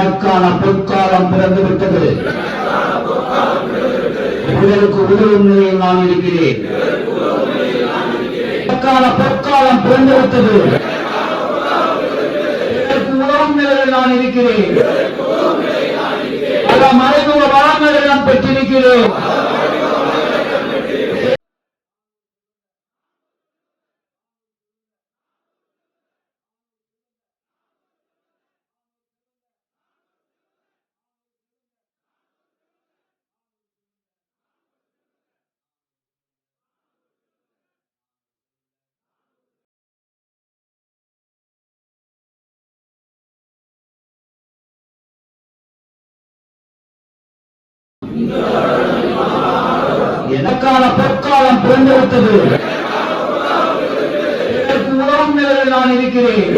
எனக்கான பொற்காலம் பிறந்து விட்டது. உங்களுக்கு உதவும் நிலையில் நான் இருக்கிறேன். எனக்கான பொற்காலம் பிறந்து விட்டது. இதற்கு உதவும் நிலையில் நான் இருக்கிறேன். பல மறைமுக வளங்களை நான் பெற்று எனக்கான பொற்காலம் பிறந்து விட்டது எனக்கு உதவும் நிலையில் நான் இருக்கிறேன்.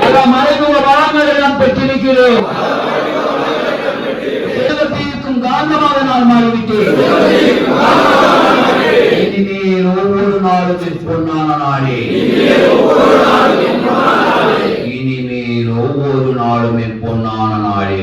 பல மறைமுக வளங்களை நான் பெற்றிருக்கிறேன். காந்தமாக நான் மாறிவிட்டேன் இனிமேல் ஒவ்வொரு நாளும் என் பொன்னான நாளே இனிமேல் ஒவ்வொரு நாளும் என் பொன்னான நாளே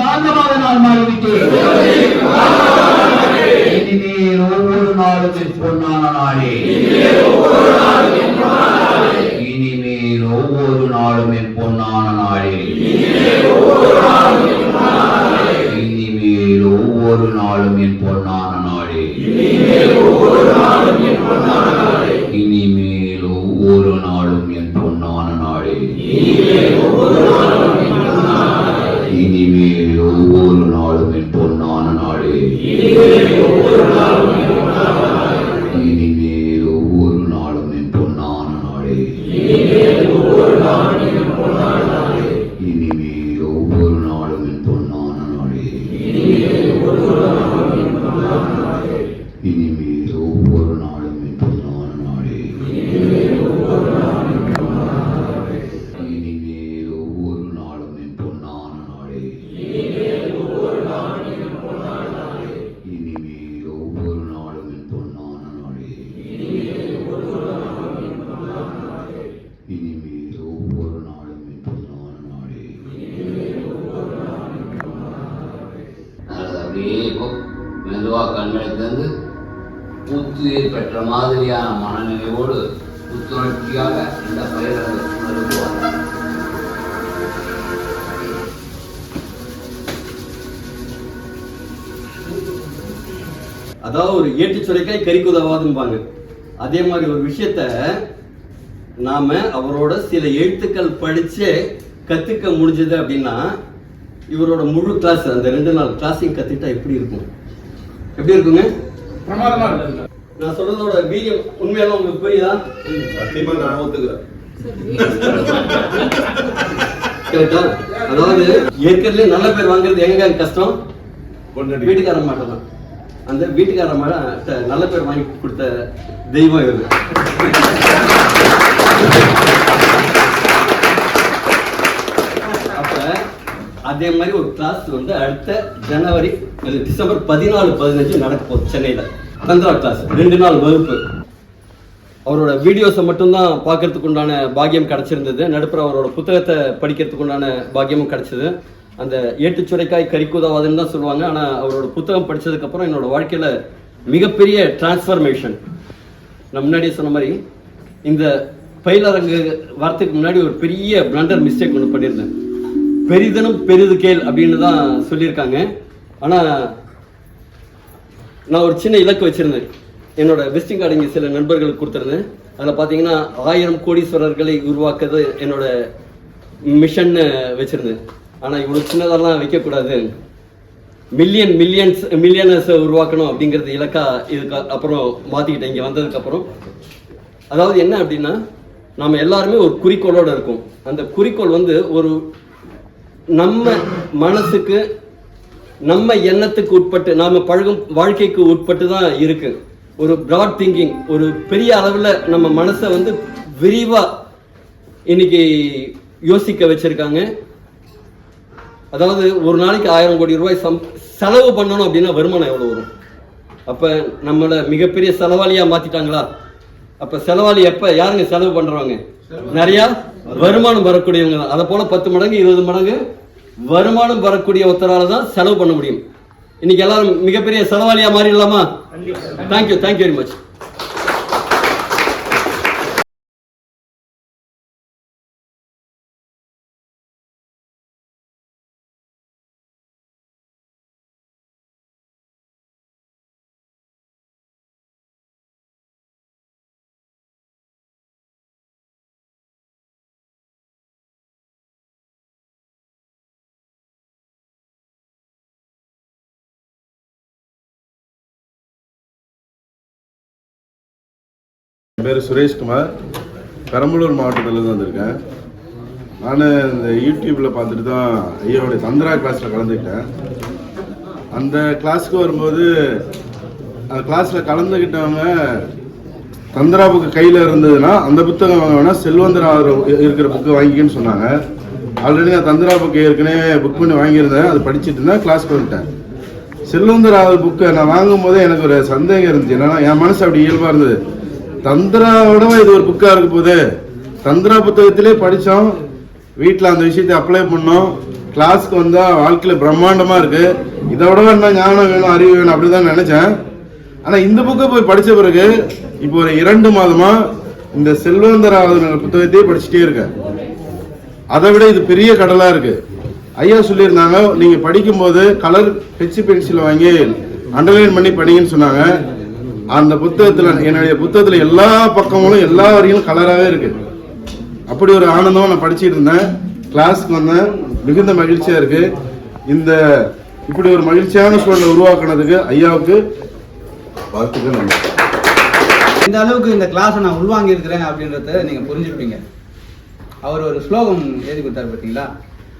தேவத்தைக்கும் காந்தமாக நான் மாறிவிட்டேன். இனிமேல் ஒவ்வொரு நாளும் என் பொன்னான நாளே இனிமேல் ஒவ்வொரு நாளும் என் பொன்னான நாளே இனிமேல் ஒவ்வொரு நாளும் என் பொன்னான Ele பெற்ற மாதிரியான மனநிலையோடு புத்துணர்ச்சியாக இந்த பயிரங்க உணர்வுவார் அதாவது ஒரு ஏட்டு சுரைக்காய் கறிக்கு உதவாதும்பாங்க அதே மாதிரி ஒரு விஷயத்த நாம அவரோட சில எழுத்துக்கள் படிச்சே கத்துக்க முடிஞ்சது அப்படின்னா இவரோட முழு கிளாஸ் அந்த ரெண்டு நாள் கிளாஸையும் கத்துட்டா எப்படி இருக்கும்? எப்படி இருக்குங்க? பிரமாதமா இருக்கு நான் சொல்றதோட வீரியம் உண்மையெல்லாம் உங்களுக்கு புரியுதா? சத்தியமா நான் ஒத்துக்கிறேன். கரெக்டா அதாவது ஏற்கனவே நல்ல பேர் வாங்குறது எங்க? கஷ்டம். வீட்டுக்காரன் மாட்டம் தான். அந்த வீட்டுக்காரன் மாட்ட நல்ல பேர் வாங்கி கொடுத்த தெய்வம் அப்ப அதே மாதிரி ஒரு கிளாஸ் வந்து அடுத்த ஜனவரி டிசம்பர் பதினாலு பதினஞ்சு நடக்க போகுது சென்னையில. தந்திரா கிளாஸ் ரெண்டு நாள் வகுப்பு. அவரோட வீடியோஸை மட்டும்தான் பார்க்கறதுக்கு உண்டான பாக்கியம் கிடச்சிருந்தது. நடுப்புற அவரோட புத்தகத்தை படிக்கிறதுக்கு உண்டான பாக்கியமும் கிடச்சிது. அந்த ஏட்டு சுரைக்காய் கறிக்குதாவாதுன்னு தான் சொல்லுவாங்க. ஆனால் அவரோட புத்தகம் படித்ததுக்கப்புறம் என்னோட வாழ்க்கையில் மிகப்பெரிய டிரான்ஸ்ஃபர்மேஷன் நான் முன்னாடியே சொன்ன மாதிரி இந்த பயிலரங்கு வரத்துக்கு முன்னாடி ஒரு பெரிய பிளண்டர் மிஸ்டேக் ஒன்று பண்ணியிருந்தேன். பெரிதனும் பெரிது கேள் அப்படின்னு தான் சொல்லியிருக்காங்க. ஆனால் நான் ஒரு சின்ன இலக்கு வச்சிருந்தேன். என்னோட விசிட்டிங் கார்டு இங்கே சில நண்பர்களுக்கு கொடுத்துருந்தேன். அதில் பார்த்தீங்கன்னா ஆயிரம் கோடீஸ்வரர்களை உருவாக்குறது என்னோட மிஷன்னு வச்சுருந்தேன். ஆனால் இவ்வளோ சின்னதெல்லாம் வைக்கக்கூடாது. மில்லியன் மில்லியன்ஸ் மில்லியனர்ஸை உருவாக்கணும் அப்படிங்கிறது இலக்கா இதுக்கு அப்புறம் மாற்றிக்கிட்டேன் இங்கே வந்ததுக்கப்புறம் அதாவது என்ன அப்படின்னா நம்ம எல்லாருமே ஒரு குறிக்கோளோட இருக்கும். அந்த குறிக்கோள் வந்து ஒரு நம்ம மனசுக்கு நம்ம எண்ணத்துக்கு உட்பட்டு நாம பழகும் வாழ்க்கைக்கு உட்பட்டு தான் இருக்கு. ஒரு பிராட் திங்கிங் ஒரு பெரிய அளவில் நம்ம மனசை வந்து விரிவா இன்னைக்கு யோசிக்க வச்சிருக்காங்க. அதாவது ஒரு நாளைக்கு ஆயிரம் கோடி ரூபாய் சம் செலவு பண்ணணும் அப்படின்னா வருமானம் எவ்வளோ வரும்? அப்போ நம்மளை மிகப்பெரிய செலவாளியா மாத்திட்டாங்களா? அப்போ செலவாளி எப்போ யாருங்க செலவு பண்றவங்க? நிறையா வருமானம் வரக்கூடியவங்க தான். அதை போல பத்து மடங்கு இருபது மடங்கு வருமானம் வரக்கூடிய ஒருத்தரால தான் செலவு பண்ண முடியும். இன்னைக்கு எல்லாரும் மிகப்பெரிய செலவாளியா மாறிடலாமா? Thank you thank you very much என் பேர் சுரேஷ்குமார். பெரம்பலூர் மாவட்டத்திலேருந்து வந்திருக்கேன். நான் இந்த யூடியூப்பில் பார்த்துட்டு தான் ஐயாவுடைய தந்திரா கிளாஸில் கலந்துக்கிட்டேன். அந்த கிளாஸுக்கு வரும்போது அந்த கிளாஸில் கலந்துக்கிட்டவங்க தந்திரா புக்கு கையில் இருந்ததுன்னா அந்த புத்தகம் வாங்க வேணால் செல்வந்தரா இருக்கிற புக்கு வாங்கிக்கன்னு சொன்னாங்க. ஆல்ரெடி நான் தந்திரா புக்கு ஏற்கனவே புக் பண்ணி வாங்கியிருந்தேன். அது படிச்சுட்டு இருந்தேன் கிளாஸ்க்கு வந்துட்டேன். செல்வந்தராவல் புக்கை நான் வாங்கும் போதே எனக்கு ஒரு சந்தேகம் இருந்துச்சு. என்னன்னா என் மனசு அப்படி இயல்பாக இருந்தது. தந்திராவோட இது ஒரு புக்காக இருக்க போகுது. தந்திரா புத்தகத்திலே படித்தோம். வீட்டில் அந்த விஷயத்தை அப்ளை பண்ணோம். கிளாஸ்க்கு வந்தால் வாழ்க்கையில் பிரம்மாண்டமாக இருக்குது இதை விட என்ன ஞானம் வேணும் அறிவு வேணும் அப்படி தான் நினச்சேன். ஆனால் இந்த புக்கை போய் படித்த பிறகு இப்போ ஒரு இரண்டு மாதமாக இந்த செல்வந்தராவல் புத்தகத்தையே படிச்சுட்டே இருக்கேன். அதை விட இது பெரிய கடலாக இருக்குது ஐயா சொல்லியிருந்தாங்க நீங்கள் படிக்கும்போது கலர் பெச்சு பென்சில் வாங்கி அண்டர்லைன் பண்ணி படிங்கன்னு சொன்னாங்க. அந்த புத்தகத்துல என்னுடைய புத்தகத்துல எல்லா பக்கங்களும் எல்லா வரிகளும் கலராகவே இருக்கு. அப்படி ஒரு ஆனந்தம் நான் படிச்சுட்டு இருந்தேன். கிளாஸ்க்கு வந்தேன். மிகுந்த மகிழ்ச்சியா இருக்கு. இந்த இப்படி ஒரு மகிழ்ச்சியான சூழலை உருவாக்குனதுக்கு ஐயாவுக்கு வாழ்த்துக்கள் நன்றி. இந்த அளவுக்கு இந்த கிளாஸை நான் உள்வாங்கி இருக்கிறேன் அப்படின்றத நீங்க புரிஞ்சுப்பீங்க. அவர் ஒரு ஸ்லோகம் எழுதி கொடுத்தாரு பார்த்தீங்களா?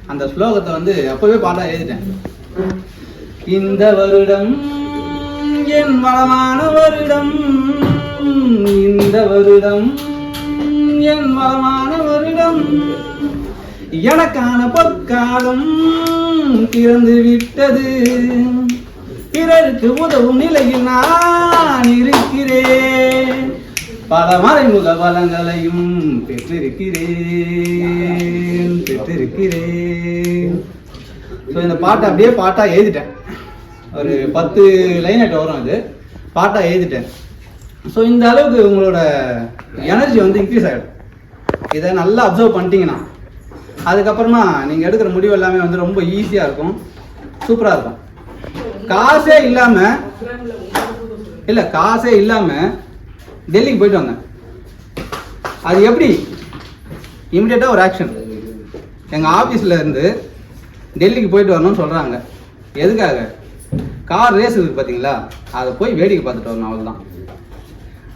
அந்த ஸ்லோகத்தை வந்து அப்பவே பாட்டா எழுதிட்டேன். இந்த வருடம் என் வளமான வருடம் இந்த வருடம். என் வளமான வருடம் எனக்கான பொற்காலம் பிறந்து விட்டது. பிறருக்கு உதவும் நிலையில் நான் இருக்கிறேன். பல மறைமுக பலங்களையும் பெற்றிருக்கிறேன் பெற்றிருக்கிறேன். ஸோ இந்த பாட்டை அப்படியே பாட்டாக எழுதிட்டேன். ஒரு பத்து லைன் வரும் அது. பாட்டாக எழுதிட்டேன் ஸோ இந்த அளவுக்கு உங்களோட எனர்ஜி வந்து இன்க்ரீஸ் ஆகிடும் இதை நல்லா அப்சர்வ் பண்ணிட்டீங்கன்னா அதுக்கப்புறமா நீங்கள் எடுக்கிற முடிவு எல்லாமே வந்து ரொம்ப ஈஸியாக இருக்கும். சூப்பராக இருக்கும். காசே இல்லாமல் இல்லை காசே இல்லாமல் டெல்லிக்கு போயிட்டு வந்தேன் அது எப்படி? இமிடியேட்டாக ஒரு ஆக்ஷன் எங்கள் ஆஃபீஸில் இருந்து டெல்லிக்கு போயிட்டு வரணும்னு சொல்கிறாங்க எதுக்காக? கார் ரேஸ் இருக்குது பார்த்தீங்களா? அதை போய் வேடிக்கை பார்த்துட்டு வரணும் அவள் தான்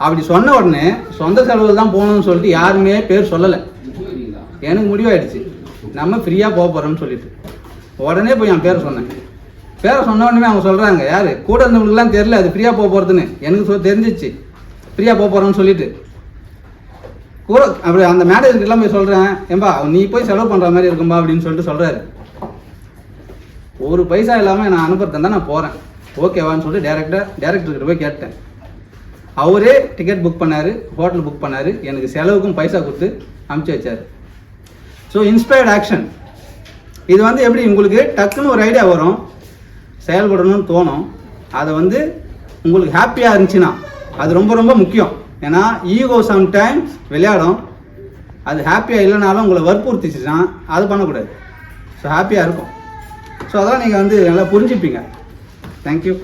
அப்படி சொன்ன உடனே சொந்த செலவு தான் போகணும்னு சொல்லிட்டு யாருமே பேர் சொல்லலை. எனக்கு முடிவாயிடுச்சு. நம்ம ஃப்ரீயாக போக போகிறோம்னு சொல்லிட்டு. உடனே போய் என் பேரை சொன்னேன். பேரை சொன்ன உடனே அவங்க சொல்கிறாங்க யார்? கூட இருந்தவங்களுக்குலாம் தெரில அது ஃப்ரீயாக போக போகிறதுன்னு எனக்கு சொ தெரிஞ்சிச்சு. ஃப்ரீயாக போக போகிறோம்னு சொல்லிட்டு. கூட அப்படி அந்த மேனேஜர்கிட்டலாம் போய் சொல்கிறேன் ஏம்பா நீ போய் செலவு பண்ணுற மாதிரி இருக்கும்பா அப்படின்னு சொல்லிட்டு சொல்கிறாரு ஒரு பைசா இல்லாமல் நான் அனுப்புறதா நான் போகிறேன் ஓகேவான்னு சொல்லிட்டு டேரெக்டாக டேரக்டர்கிட்ட போய் கேட்டேன். அவரே டிக்கெட் புக் பண்ணார் ஹோட்டல் புக் பண்ணார் எனக்கு செலவுக்கும் பைசா கொடுத்து அனுப்பிச்சி வச்சார். ஸோ இன்ஸ்பயர்ட் ஆக்ஷன் இது வந்து எப்படி உங்களுக்கு டக்குன்னு ஒரு ஐடியா வரும் செயல்படணும்னு தோணும். அதை வந்து உங்களுக்கு ஹாப்பியாக இருந்துச்சுன்னா அது ரொம்ப ரொம்ப முக்கியம். ஏன்னா ஈகோ சம்டைம்ஸ் விளையாடும். அது ஹாப்பியாக இல்லைனாலும் உங்களை வற்புறுத்திச்சுன்னா அது பண்ணக்கூடாது. ஸோ ஹாப்பியாக இருக்கும். ஸோ அதெல்லாம் நீங்கள் வந்து நல்லா புரிஞ்சுப்பீங்க. தேங்க்யூ